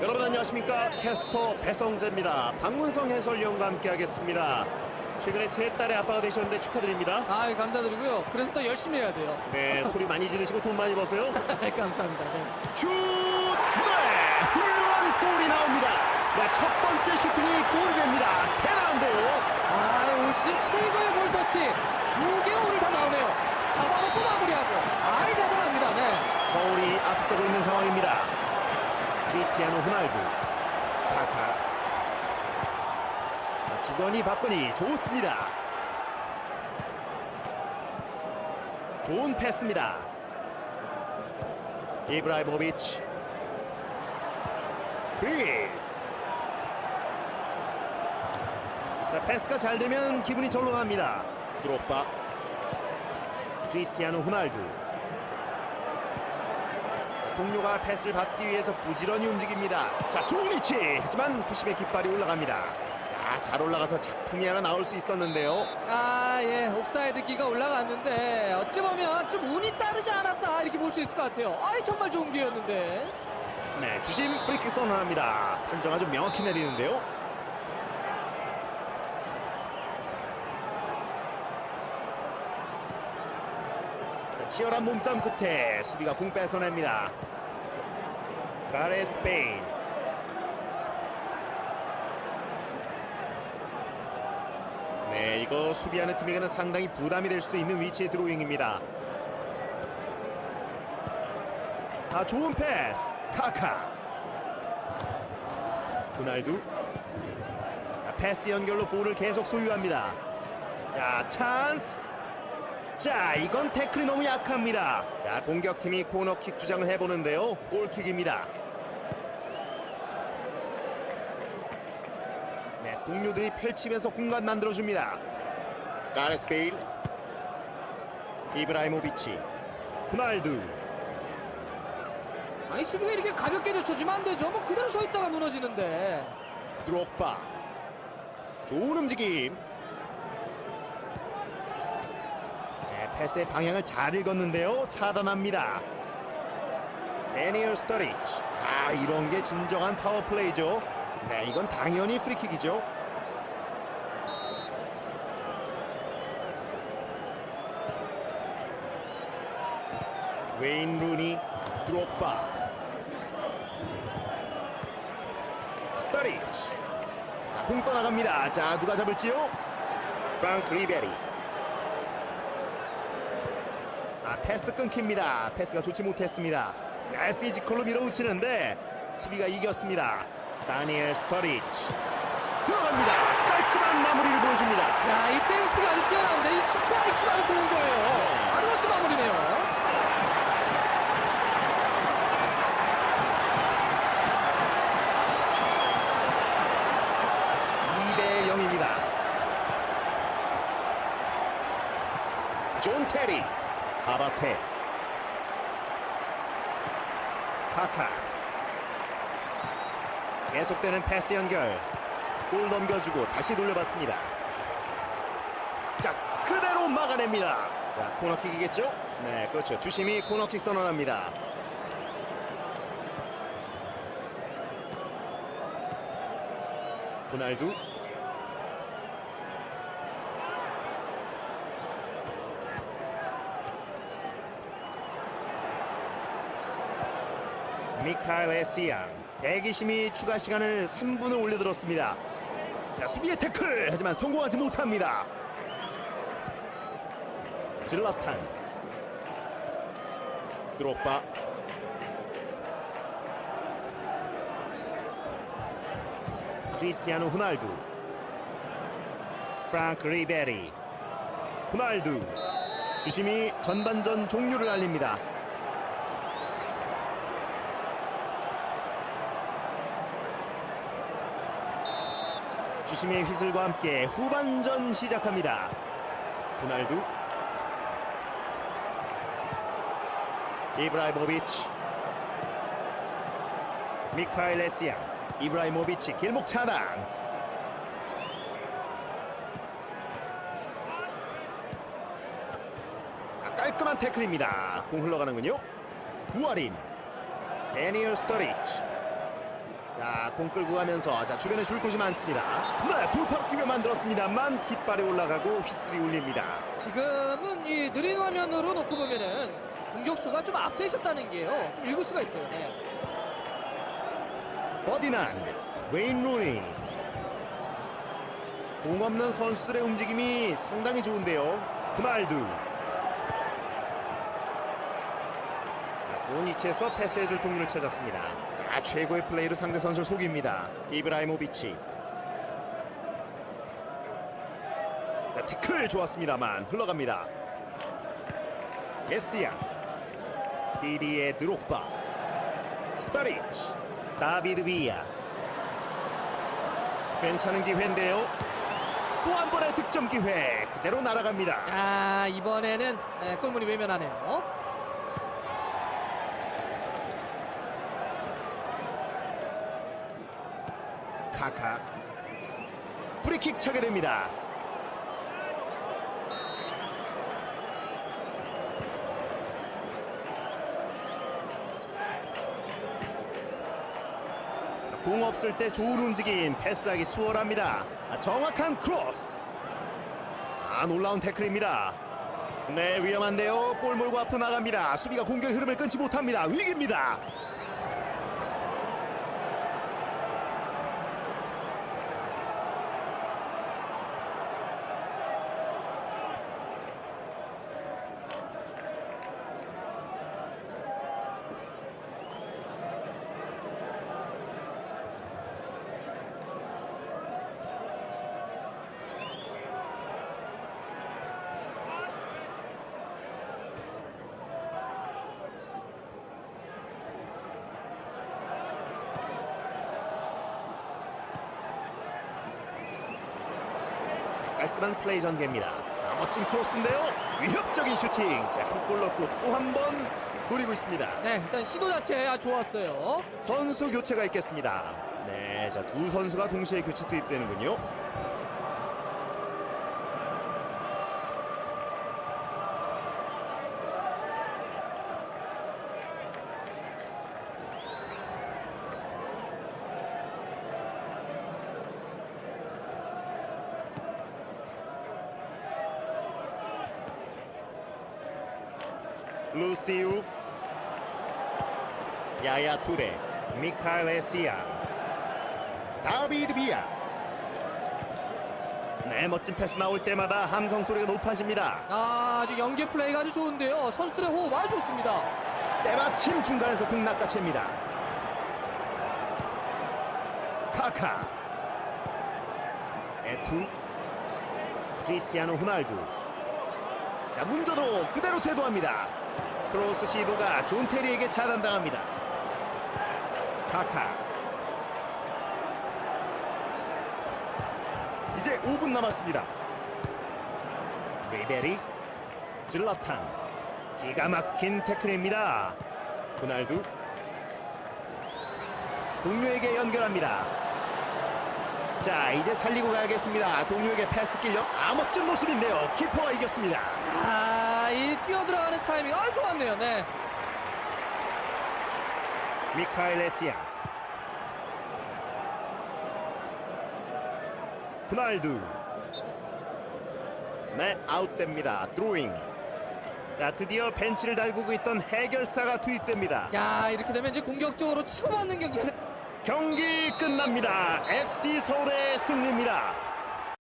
여러분 안녕하십니까 캐스터 배성재입니다 박문성 해설위원과 함께 하겠습니다 최근에 세 딸의 아빠가 되셨는데 축하드립니다 아 감사드리고요. 그래서 또 열심히 해야 돼요. 네 소리 많이 지르시고 돈 많이 버세요 네, 감사합니다. 네. 슛! 네! 훌륭한 골이 나옵니다 네, 첫 번째 슈팅이 골이 됩니다 대단한데요 아올 시즌 최고의 볼터치 두 개 오늘 다 나오네요. 잡아놓고 마무리하고 아이 대단합니다. 네. 서울이 앞서고 있는 상황입니다 크리스티아노 호날두. 카카. 자, 주거니 받거니 좋습니다. 좋은 패스입니다. 이브라이모비치. 빌 자, 패스가 잘 되면 기분이 절로 갑니다. 드록바. 크리스티아노 호날두 동료가 패스를 받기 위해서 부지런히 움직입니다. 자, 좋은 위치. 하지만 부심의 깃발이 올라갑니다. 아, 잘 올라가서 작품이 하나 나올 수 있었는데요. 아 예, 옵사이드 기가 올라갔는데 어찌 보면 좀 운이 따르지 않았다 이렇게 볼 수 있을 것 같아요. 아이 정말 좋은 기회였는데. 네, 주심 프리킥 선언합니다. 판정 아주 명확히 내리는데요. 자, 치열한 몸싸움 끝에 수비가 공 뺏어냅니다. 가레스 베인. 네, 이거 수비하는 팀에게는 상당히 부담이 될 수도 있는 위치의 드로잉입니다. 아, 좋은 패스. 카카. 호날두. 자, 패스 연결로 볼을 계속 소유합니다. 자, 찬스. 자, 이건 태클이 너무 약합니다. 자, 공격팀이 코너킥 주장을 해보는데요. 골킥입니다. 네, 동료들이 펼치면서 공간 만들어줍니다. 가레스 베일. 이브라이모비치. 호날두. 아니 수비가 이렇게 가볍게 젖히면 안 되죠. 뭐 그대로 서 있다가 무너지는데. 드록바 좋은 움직임 패스의 방향을 잘 읽었는데요. 차단합니다. 데니얼 스터리치. 아 이런 게 진정한 파워플레이죠. 네 이건 당연히 프리킥이죠. 웨인 루니 드록바. 스터리치. 자, 공 떠나갑니다. 자, 누가 잡을지요? 프랑크 리베리. 아, 패스 끊깁니다. 패스가 좋지 못했습니다. 네, 피지컬로 밀어붙이는데 수비가 이겼습니다. 다니엘 스터리치. 들어갑니다. 깔끔한 마무리를 보여줍니다. 야, 이 센스가 아주 뛰어난데 이 축구 IQ가 아주 좋은 거예요. 아주 멋진 마무리네요. 이대 0입니다. 존 테리. 아바페. 카카. 계속되는 패스 연결. 골 넘겨주고 다시 돌려봤습니다. 자, 그대로 막아냅니다. 자, 코너킥이겠죠? 네, 그렇죠. 주심이 코너킥 선언합니다. 호날두 미카엘 에시안 대기심이 추가 시간을 3분을 올려들었습니다. 자, 수비의 태클! 하지만 성공하지 못합니다. 질라탄. 드록바. 크리스티아노 호날두. 프랑크 리베리. 호날두. 주심이 전반전 종료를 알립니다. 주심의 휘슬과 함께 후반전 시작합니다. 호날두. 이브라이모비치. 미카엘 에시안 이브라이모비치 길목 차단. 아, 깔끔한 태클입니다. 공 흘러가는군요. 구아린 데니얼 스터리치 자, 공 끌고 가면서 자 주변에 줄 곳이 많습니다. 네, 돌파 기회 만들었습니다만 깃발이 올라가고 휘슬이 울립니다. 지금은 이 느린 화면으로 놓고 보면은 공격수가 좀 앞서 있었다는 게요. 좀 읽을 수가 있어요. 네. 버디난 웨인 루니 공 없는 선수들의 움직임이 상당히 좋은데요. 자, 좋은 위치에서 패스해줄 동료를 찾았습니다. 자, 최고의 플레이로 상대 선수를 속입니다. 이브라이모비치. 자, 태클 좋았습니다만 흘러갑니다. 게스야. 디디의 드록바. 스타리치. 다비드 비야. 괜찮은 기회인데요. 또 한 번의 득점 기회 그대로 날아갑니다. 아 이번에는 네, 골문이 외면하네요. 카카 프리킥 차게 됩니다. 공 없을 때 좋은 움직임 패스하기 수월합니다. 아, 정확한 크로스. 아 놀라운 태클입니다. 네 위험한데요. 볼 몰고 앞으로 나갑니다. 수비가 공격 흐름을 끊지 못합니다. 위기입니다. 깔끔한 플레이 전개입니다. 아, 멋진 크로스인데요. 위협적인 슈팅. 자, 한 골 넣고 또 한 번 노리고 있습니다. 네 일단 시도 자체 아 좋았어요. 선수 교체가 있겠습니다. 네, 자, 두 선수가 동시에 교체 투입되는군요. 루시우 야야 투레 미카엘 에시아 다비드 비아 네 멋진 패스 나올 때마다 함성 소리가 높아집니다. 아 아주 연계 플레이가 아주 좋은데요. 선수들의 호흡 아주 좋습니다. 때마침 중간에서 공 낚아챕니다. 카카. 에투. 크리스티아노 호날두 자 문제도 그대로 제도합니다. 크로스 시도가 존 테리에게 차단당합니다. 카카. 이제 5분 남았습니다. 리베리 질라탄 기가 막힌 태클입니다. 호날두. 동료에게 연결합니다 자 이제 살리고 가야겠습니다. 동료에게 패스 길력 아 멋진 모습인데요. 키퍼가 이겼습니다. 아이 뛰어 들어가는 타이밍. 아주 좋았네요. 네. 미카엘 에시아. 호날두. 네 아웃됩니다. 드로잉. 자 드디어 벤치를 달구고 있던 해결사가 투입됩니다. 야 이렇게 되면 이제 공격적으로 치고받는 경기. 경기 끝납니다. FC 서울의 승리입니다